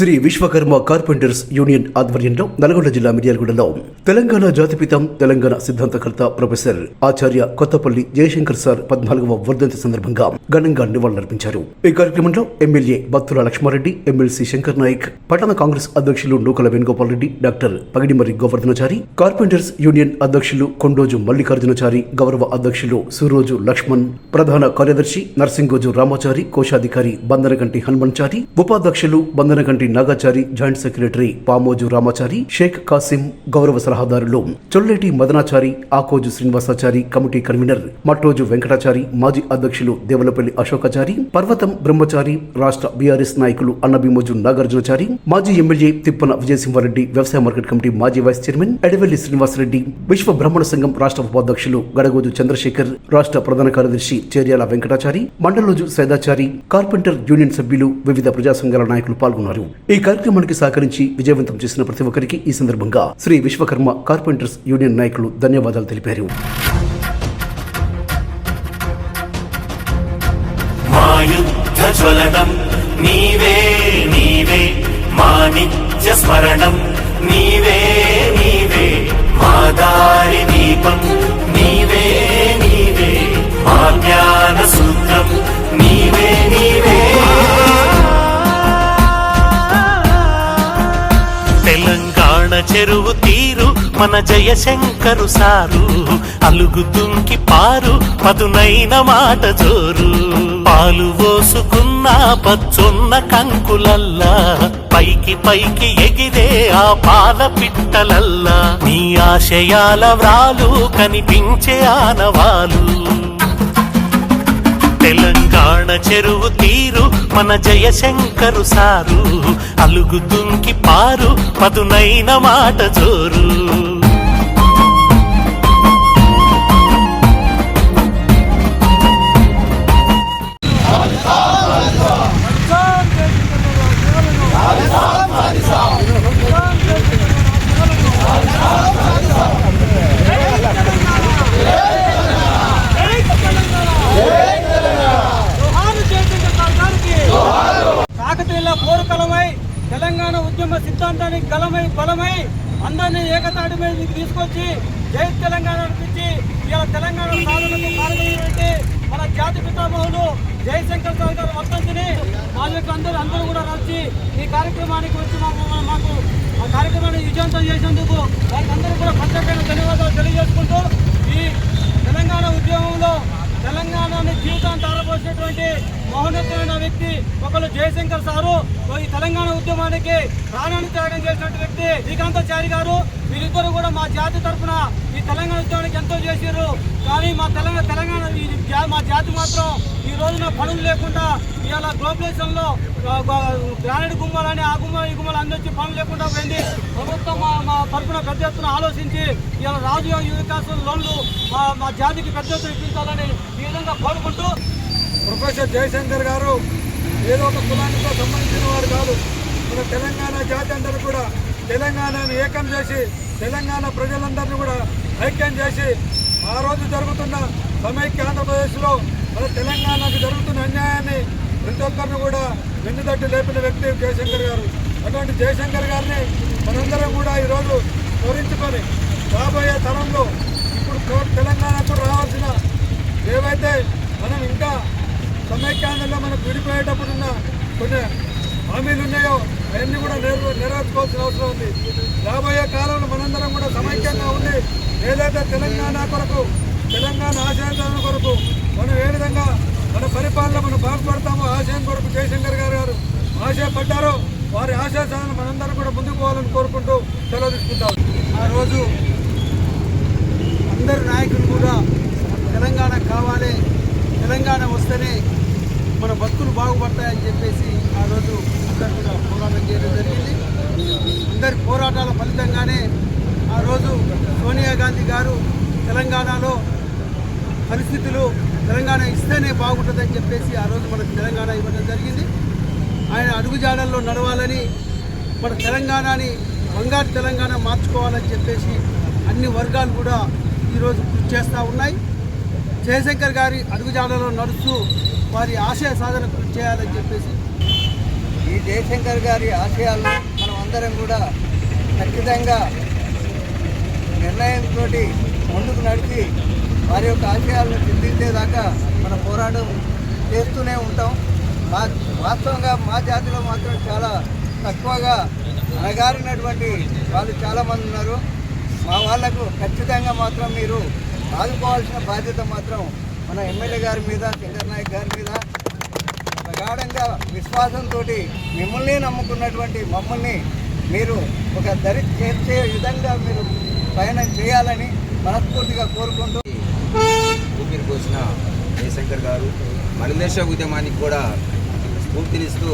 Shri Vishwakarma carpenters union ఆధ్వర్యంలో నల్గొండ జిల్లా మిర్యాలగూడలో తెలంగాణ జాతిపితం తెలంగాణ సిద్ధాంతకర్త ప్రొఫెసర్ ఆచార్య కొత్తపల్లి జయశంకర్ సార్ పద్నాలుగవ వర్ధంతి సందర్భంగా ఘనంగా నివాళులర్పించారు. ఈ కార్యక్రమంలో ఎమ్మెల్యే బత్తుల లక్ష్మారెడ్డి ఎమ్మెల్సీ శంకర్ నాయక్ పట్టణ కాంగ్రెస్ అధ్యక్షులు Nukala Venugopal Reddy doctor Pagidimari Govardhanachari carpenters union అధ్యక్షులు కొండోజు మల్లికార్జునచారి గౌరవ అధ్యక్షులు సూరోజు లక్ష్మణ్ ప్రధాన కార్యదర్శి నర్సింగోజు రామాచారి కోశాధికారి బందనగంటి హనుమంచారి ఉపాధ్యక్షులు బందనగంటి నాగాచారి జాయింట్ సెక్రటరీ పామోజు రామాచారి షేక్ కాసిం గౌరవ సలహాదారులు చొల్లేటి మదనాచారి ఆకోజు శ్రీనివాసాచారి కమిటీ కన్వీనర్ మట్టోజు వెంకటాచారి మాజీ అధ్యక్షులు దేవలపల్లి అశోకాచారి పర్వతం బ్రహ్మచారి రాష్ట్ర బీఆర్ఎస్ నాయకులు అన్నబిమోజు నాగార్జునచారి మాజీ ఎమ్మెల్యే తిప్పన విజయసింహారెడ్డి వ్యవసాయ మార్కెట్ కమిటీ మాజీ వైస్ చైర్మన్ ఎడవెల్లి శ్రీనివాసరెడ్డి విశ్వ బ్రాహ్మణ సంఘం రాష్ట్ర ఉపాధ్యక్షులు గడగోజు చంద్రశేఖర్ రాష్ట్ర ప్రధాన కార్యదర్శి చేర్యాల వెంకటాచారి మండలోజు సైదాచారి కార్పెంటర్ యూనియన్ సభ్యులు వివిధ ప్రజా సంఘాల నాయకులు పాల్గొన్నారు. ఈ కార్యక్రమానికి సహకరించి విజయవంతం చేసిన ప్రతి ఒక్కరికి ఈ సందర్భంగా శ్రీ విశ్వకర్మ కార్పెంటర్స్ యూనియన్ నాయకులు ధన్యవాదాలు తెలిపారు. మా నీవే నీవే. మా నిత్య స్మరణం నీవే నీవే. మా దారి దీపం నీవే నీవే. మా చెరువు తీరు మన జయశంకరు సారు. అలుగు దుంకి పారు పదునైన మాట జోరు. పాలు పోసుకున్న పచ్చున్న కంకులల్లా పైకి పైకి ఎగిరే ఆ పాల పిట్టలల్లా. నీ ఆశయాల వ్రాలు కనిపించే ఆనవాలు. తెలంగాణ చెరువు తీరు మన జయశంకరు సారు. అలుగు దుంకి పారు మధునైన మాట జోరు. సిద్ధాంతానికి గలమై బలమై అందరినీ ఏకతాటి మీదకి తీసుకొచ్చి జై తెలంగాణ అనిపించి ఇలా తెలంగాణ సాధనకు కారణమైనటువంటి మన జాతి పితామహులు జయశంకర్ సార్ గారు వర్తంతిని మా యొక్క అందరూ అందరూ కూడా వచ్చి ఈ కార్యక్రమానికి వచ్చి మాకు మాకు ఆ కార్యక్రమాన్ని విజయవంతం చేసినందుకు వారికి అందరూ కూడా ప్రత్యేకమైన ధన్యవాదాలు తెలియజేసుకుంటూ ఈ తెలంగాణ ఉద్యమంలో తెలంగాణని జీవితాన్ని తారపోసినటువంటి మహోన్నతమైన వ్యక్తి ఒకరు జయశంకర్ సారు. ఈ తెలంగాణ ఉద్యమానికి ప్రాణాన్ని త్యాగం చేసినటువంటి వ్యక్తి శ్రీకాంతాచారి గారు. వీరిద్దరు కూడా మా జాతి తరఫున ఈ తెలంగాణ ఉద్యమానికి ఎంతో చేశారు కానీ మా తెలంగాణ తెలంగాణ జా- మా జాతి మాత్రం ఈ రోజున పనులు లేకుండా ఇవాళ గ్లోబలైజేషన్లో గ్రానైడ్ గుమ్మాలని ఆ గుమ్మ ఈ గుమ్మలు అందొచ్చి పనులు లేకుండా పోయింది. ప్రభుత్వం మా మా తరఫున పెద్ద ఎత్తున ఆలోచించి ఇవాళ రాజకీయ వికాసం లోన్లు మా మా జాతికి పెద్ద ఎత్తున ఇప్పించాలని ఈ విధంగా కోరుకుంటూ ప్రొఫెసర్ జయశంకర్ గారు ఏదో ఒక కులానితో సంబంధించిన వారు కాదు. మన తెలంగాణ జాతి అందరూ కూడా తెలంగాణను ఏకం చేసి తెలంగాణ ప్రజలందరినీ కూడా ఐక్యం చేసి ఆ రోజు జరుగుతున్న సమైక్య ఆంధ్రప్రదేశ్లో మన తెలంగాణకు జరుగుతున్న అన్యాయాన్ని ప్రతి ఒక్కరిని కూడా వెన్నుదట్టు లేపిన వ్యక్తి జయశంకర్ గారు. అటువంటి జయశంకర్ గారిని మనందరం కూడా ఈరోజు స్మరించుకొని రాబోయే తరంలో ఇప్పుడు తెలంగాణకు రావాల్సిన ఏవైతే మనం ఇంకా సమైక్యాంధ్రలో మనకు విడిపోయేటప్పుడు ఉన్న కొన్ని హామీలు ఉన్నాయో అవన్నీ కూడా నెరవే నెరవేర్చుకోవాల్సిన అవసరం ఉంది. రాబోయే కాలంలో మనందరం కూడా సమైక్యంగా ఉండి ఏదైతే తెలంగాణ కొరకు తెలంగాణ ఆశయాల కొరకు మనం ఏ విధంగా మన పరిపాలన మనం బాగుపడతామో ఆశయం కొరకు జయశంకర్ గారు గారు ఆశయపడ్డారో వారి ఆశయ మనందరం కూడా ముందుకు పోవాలని కోరుకుంటూ సెలవు తీసుకుంటాం. ఆ రోజు అందరు నాయకులు కూడా తెలంగాణ కావాలి తెలంగాణ వస్తేనే మన భక్తులు బాగుపడతాయని చెప్పేసి ఆ రోజు అందరు కూడా పోరాటం చేయడం జరిగింది. అందరి పోరాటాల ఫలితంగానే ఆ రోజు సోనియా గాంధీ గారు తెలంగాణలో పరిస్థితులు తెలంగాణ ఇస్తేనే బాగుంటుందని చెప్పేసి ఆ రోజు మనకు తెలంగాణ ఇవ్వడం జరిగింది. ఆయన అడుగుజాడల్లో నడవాలని మన తెలంగాణని బంగారు తెలంగాణ మార్చుకోవాలని చెప్పేసి అన్ని వర్గాలు కూడా ఈరోజు కృషి చేస్తూ ఉన్నాయి. జయశంకర్ గారి అడుగుజాడలో నడుస్తూ వారి ఆశయ సాధన కృషి చేయాలని చెప్పేసి. ఈ జయశంకర్ గారి ఆశయాల్లో మనం అందరం కూడా ఖచ్చితంగా నిర్ణయంతో ముందుకు నడిచి వారి యొక్క ఆశయాలను సిద్ధించేదాకా మన పోరాటం చేస్తూనే ఉంటాం. మా వాస్తవంగా మా జాతిలో మాత్రం చాలా తక్కువగా అణగారినటువంటి వాళ్ళు చాలామంది ఉన్నారు. మా వాళ్ళకు ఖచ్చితంగా మాత్రం మీరు ఆదుకోవాల్సిన బాధ్యత మాత్రం మన ఎమ్మెల్యే గారి మీద శంకర్ నాయక్ గారి మీద. ప్రగాఢంగా విశ్వాసంతో మిమ్మల్ని నమ్ముకున్నటువంటి మమ్మల్ని మీరు ఒక దరి చేర్చే విధంగా మీరు ప్రయాణం చేయాలని మనస్ఫూర్తిగా కోరుకుంటూ. ఊపిరి పోసిన జయశంకర్ గారు మలిదేశ ఉద్యమానికి కూడా స్ఫూర్తినిస్తూ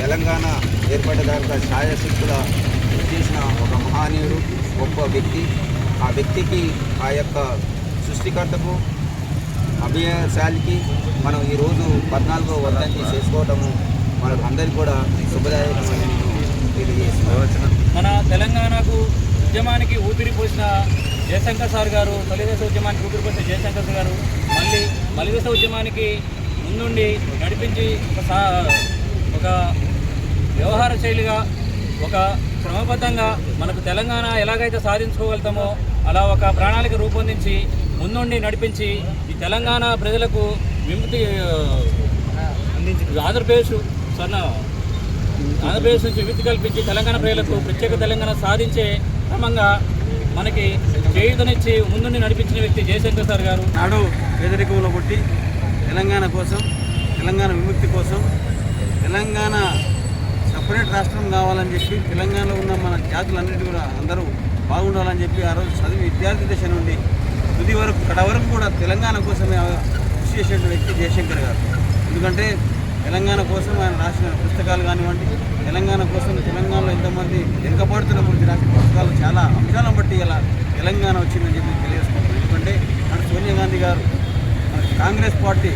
తెలంగాణ ఏర్పడేదాకా ఛాయాశక్తుల చేసిన ఒక మహానీయుడు గొప్ప వ్యక్తి. ఆ వ్యక్తికి ఆ యొక్క సృష్టికర్తకు అభయశాలికి మనం ఈరోజు పద్నాలుగో వర్ధంతి చేసుకోవటము మనకు అందరికీ కూడా శుభదాయకమని నేను మన తెలంగాణకు ఉద్యమానికి ఊపిరి పోసిన జయశంకర్ సార్ గారు తొలిదేశ ఉద్యమానికి ఊపిరి పోసిన జయశంకర్ గారు మళ్ళీ మలిదేశ ఉద్యమానికి ముందుండి నడిపించి ఒక సా ఒక వ్యవహార శైలిగా ఒక క్రమబద్ధంగా మనకు తెలంగాణ ఎలాగైతే సాధించుకోగలుగుతామో అలా ఒక ప్రణాళిక రూపొందించి ముందుండి నడిపించి ఈ తెలంగాణ ప్రజలకు విముక్తి అందించి ఆంధ్రప్రదేశ్ సన్న ఆంధ్రప్రదేశ్ నుంచి విముక్తి కల్పించి తెలంగాణ ప్రజలకు ప్రత్యేక తెలంగాణ సాధించే క్రమంగా మనకి చేయుతనిచ్చి ముందుండి నడిపించిన వ్యక్తి జయశంకర్ సార్ గారు. నాడు పేదరికంలో పుట్టి తెలంగాణ కోసం తెలంగాణ విముక్తి కోసం తెలంగాణ సపరేట్ రాష్ట్రం కావాలని చెప్పి తెలంగాణలో ఉన్న మన జాతులన్నిటి కూడా అందరూ బాగుండాలని చెప్పి ఆ రోజు చదివి విద్యార్థి దశ నుండి తుది వరకు కడ వరకు కూడా తెలంగాణ కోసమే కృషి చేసిన వ్యక్తి జయశంకర్ గారు. ఎందుకంటే తెలంగాణ కోసం ఆయన రాసిన పుస్తకాలు కానివ్వండి తెలంగాణ కోసం తెలంగాణలో ఎంతమంది వెనుకబడుతున్న గురించి రాసిన పుస్తకాలు చాలా అంశాలను బట్టి ఇలా తెలంగాణ వచ్చిందని చెప్పి తెలియజేసుకుంటాం ఎందుకంటే మన సోనియా గాంధీ గారు కాంగ్రెస్ పార్టీ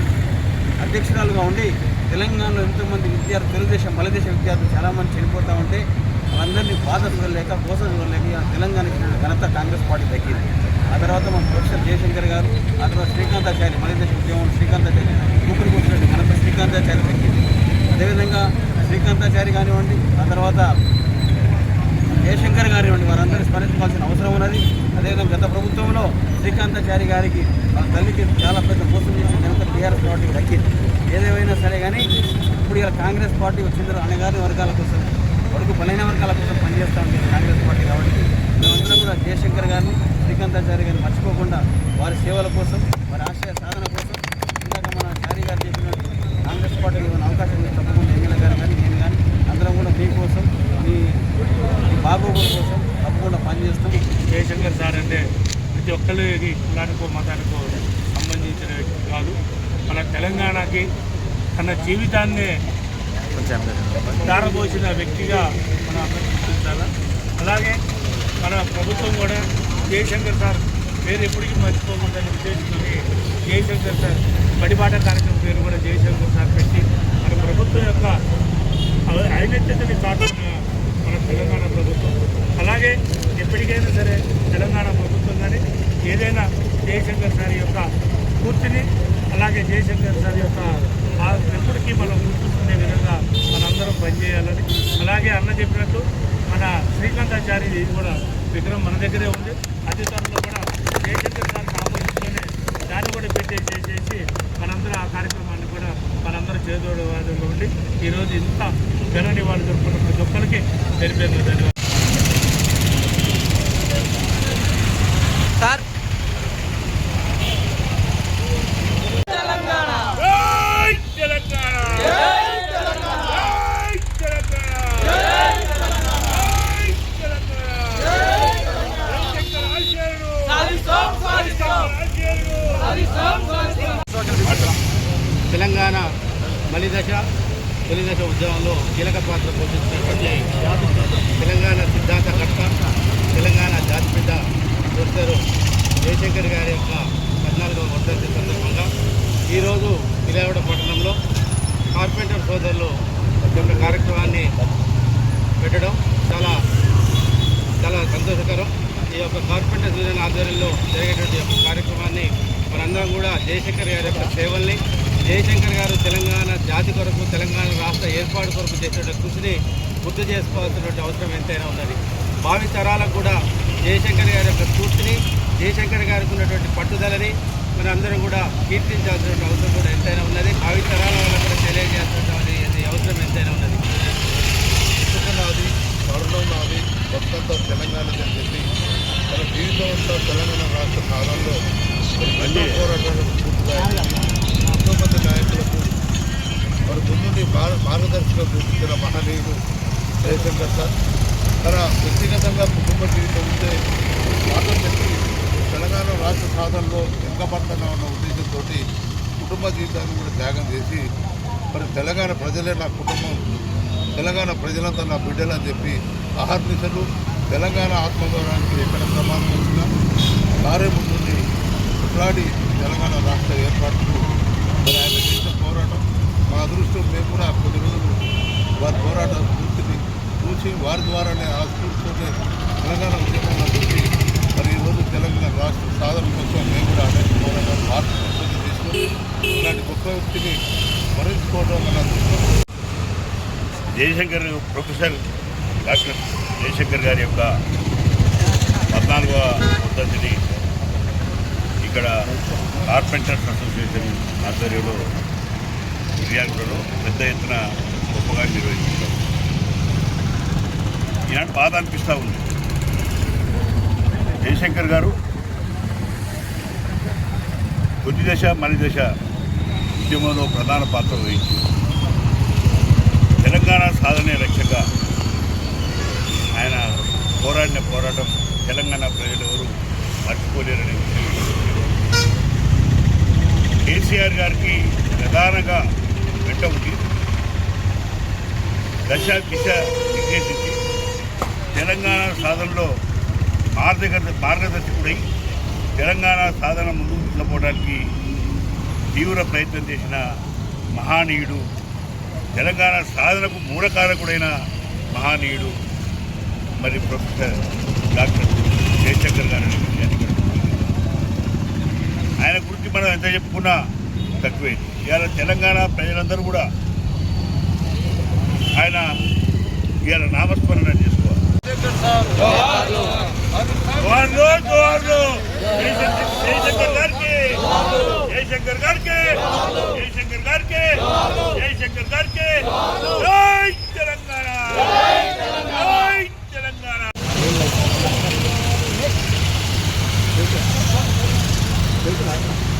అధ్యక్షురాలుగా ఉండి తెలంగాణలో ఎంతోమంది విద్యార్థులు తెలుగుదేశం మలదేశ విద్యార్థులు చాలామంది చనిపోతూ ఉంటే వాళ్ళందరినీ బాధ చూడలేక కోస చూడలేక ఇలా తెలంగాణకి ఇచ్చిన ఘనత కాంగ్రెస్ పార్టీ దక్కింది. ఆ తర్వాత మన ప్రొఫెసర్ జయశంకర్ గారు ఆ తర్వాత శ్రీకాంతాచారి మలదేశ ఉద్యమం శ్రీకాంతాచార్య ముగ్గురు కూర్చున్నట్టు ఘనత శ్రీకాంతాచార్య దక్కింది అదేవిధంగా శ్రీకాంతాచారి కానివ్వండి ఆ తర్వాత జయశంకర్ గారివ్వండి వారందరూ స్మరించుకోవాల్సిన అవసరం ఉన్నది. అదేవిధంగా గత ప్రభుత్వంలో శ్రీకాంతాచారి గారికి వాళ్ళ తల్లికి చాలా పెద్ద మోసం చేసిన ఘనత టీఆర్ఎస్ పార్టీకి దక్కింది. ఏదేమైనా సరే కానీ ఇప్పుడు ఇలా కాంగ్రెస్ పార్టీ వచ్చిందో అణగారిన వర్గాల కోసం వరకు బలైన వర్గాల కోసం పనిచేస్తూ ఉంటుంది కాంగ్రెస్ పార్టీ కాబట్టి మేమందరం కూడా జయశంకర్ గారిని శ్రీకాంతాచారి గారిని మర్చిపోకుండా వారి సేవల కోసం వారి ఆశయ సాధన కోసం ఇందాక మన చారి గారు చెప్పినట్టు కాంగ్రెస్ పార్టీలో ఉన్న అవకాశం తప్పకుండా ఎమ్మెల్యే గారు కానీ నేను కానీ అందరం కూడా మీకోసం మీ బాబు కోసం తప్పకుండా పనిచేస్తాం. జయశంకర్ సార్ అంటే ప్రతి ఒక్కరికి కులానికో మతానికో సంబంధించిన వ్యక్తి కాదు. మన తెలంగాణకి తన జీవితాన్నే దారబోసిన వ్యక్తిగా మనం అభ్యర్థించాలా అలాగే మన ప్రభుత్వం కూడా జయశంకర్ సార్ పేరు ఎప్పటికీ మర్చిపోకుండా ఉద్దేశించుకొని జయశంకర్ సార్ బడిబాట కార్యక్రమం పేరు కూడా జయశంకర్ సార్ పెట్టి మన ప్రభుత్వం యొక్క ఐనత్యతని చాటుతున్న మన తెలంగాణ ప్రభుత్వం. అలాగే ఎప్పటికైనా సరే తెలంగాణ ప్రభుత్వం కానీ ఏదైనా జయశంకర్ సార్ యొక్క పూర్తిని అలాగే జయశంకర్ సార్ యొక్క ఎప్పటికీ మనం గుర్తుంచుకునే విధంగా మనందరం పనిచేయాలని అలాగే అన్న చెప్పినట్టు మన శ్రీకాంతాచారి కూడా విగ్రహం మన దగ్గరే ఉంది. అతి త్వరలో కూడా జయశంకర్ గారికి ఆమోదించుకొని దాన్ని కూడా పెట్టేసి చేసి ఆ కార్యక్రమాన్ని కూడా మనందరూ చేదోడు వాదంలో ఉండి ఈరోజు ఇంత ఘన వాళ్ళు జరుపుకున్న ప్రతి ఒక్కరికి తెలిపేందుకు ధన్యవాదాలు. సార్ తెలంగాణ జై తెలంగాణ జై తెలంగాణ జై తెలంగాణ జై తెలంగాణ ఆశయాలను సాధిస్తాం సాధిస్తాం ఆశయాలను తెలంగాణ మలిదశ తొలిదశ ఉద్యమంలో కీలక పాత్ర పోషిస్తున్నటువంటి తెలంగాణ సిద్ధాంతకర్త తెలంగాణ జాతిపిత ప్రొఫెసర్ రాజశేఖర్ గారి యొక్క పద్నాలుగవ వర్ధంతి సందర్భంగా ఈరోజు విజయవాడ పట్టణంలో కార్పెంటర్ సోదరులు యొక్క కార్యక్రమాన్ని పెట్టడం చాలా చాలా సంతోషకరం. ఈ యొక్క కార్పెంటర్ యూనియన్ ఆధ్వర్యంలో జరిగేటువంటి యొక్క కార్యక్రమాన్ని మనందరం కూడా జయశంకర్ గారి యొక్క సేవల్ని జయశంకర్ గారు తెలంగాణ జాతి కొరకు తెలంగాణ రాష్ట్ర ఏర్పాటు కొరకు చేసినటువంటి కృషిని గుర్తు చేసుకోవాల్సినటువంటి అవసరం ఎంతైనా ఉన్నది. భావి తరాలకు కూడా జయశంకర్ గారి యొక్క స్ఫూర్తిని జయశంకర్ గారికి ఉన్నటువంటి పట్టుదలని మన అందరం కూడా కీర్తించాల్సినటువంటి అవసరం కూడా ఎంతైనా ఉన్నది. భావి తరాల వాళ్ళకు కూడా తెలియజేయాల్సినటువంటి అవసరం ఎంతైనా ఉన్నది. నాది మరణం నాది బతుకంతా తెలంగాణకి అని చెప్పి తన జీవితం అంతా తెలంగాణ రాష్ట్ర కాలంలో ఎంతో మంది నాయకులకు మరి ముందుండి మార్ మార్గదర్శకం చూపించిన మహనీయుడు జయశంకర్ సార్. తన వ్యక్తిగతంగా కుటుంబ జీవితం ఉంటే మాటలు చెప్పి తెలంగాణ రాష్ట్ర సాధనలో వెనుకబడుతున్నా ఉన్న ఉద్దేశంతో కుటుంబ జీవితాన్ని కూడా త్యాగం చేసి మరి తెలంగాణ ప్రజలే నా కుటుంబం తెలంగాణ ప్రజలంతా నా బిడ్డలు అని చెప్పి అహర్నిశలు తెలంగాణ ఆత్మగౌరవానికి ఎక్కడ ప్రమాదం వచ్చినా కార్యముందుని కొట్లాడి తెలంగాణ రాష్ట్ర ఏర్పాటుకు మరి ఆయన చేసిన పోరాటం. మా అదృష్టం మేము కూడా కొద్ది రోజులు వారి పోరాట స్ఫూర్తిని చూసి వారి ద్వారానే ఆ స్ఫూర్తితోనే తెలంగాణ ఉద్యమంలో పెట్టి మరి తెలంగాణ రాష్ట్ర సాధన కోసం మేము కూడా అనేక పోరాటాలు మార్పు ఉత్పత్తి ఇలాంటి గొప్ప వ్యక్తిని స్మరించుకోవడం మన జయశంకర్ ప్రొఫెసర్ డాక్టర్ జయశంకర్ గారి యొక్క పద్నాలుగవ పద్ధతిని ఇక్కడ కార్పెంటర్స్ అసోసియేషన్ ఆధ్వర్యంలో మిర్యాలగూడలో పెద్ద ఎత్తున గొప్పగా నిర్వహించారు. ఈనాడు బాధ అనిపిస్తూ ఉంది. జయశంకర్ గారు. కొద్ది దశ మలి దశ ఉద్యమంలో ప్రధాన పాత్ర వహించి తెలంగాణ సాధనే లక్ష్యంగా ఆయన పోరాడిన పోరాటం తెలంగాణ ప్రజలు ఎవరు మర్చిపోలేరని కేసీఆర్ గారికి ప్రధానంగా వెంట ఉంది దశ దిశ నిర్దేశించి తెలంగాణ సాధనలో ఆర్థిక మార్గదర్శకుడై తెలంగాణ సాధన ముందుకు తీసుకుపోవడానికి తీవ్ర ప్రయత్నం చేసిన మహానీయుడు తెలంగాణ సాధనకు మూలకారకుడైన మహానీయుడు మరి ప్రొఫెసర్ డాక్టర్ జయశంకర్ గారు ఆయన గురించి మనం ఎంత చెప్పుకున్నా తక్కువే ఇవాళ తెలంగాణ ప్రజలందరూ కూడా ఆయన ఇవాళ నామస్మరణ చేస్తారు జయశంకర్ గారికి జయశంకర్ గారికి జయశంకర్ గారికి జై తెలంగాణ జై తెలంగాణ Thank you.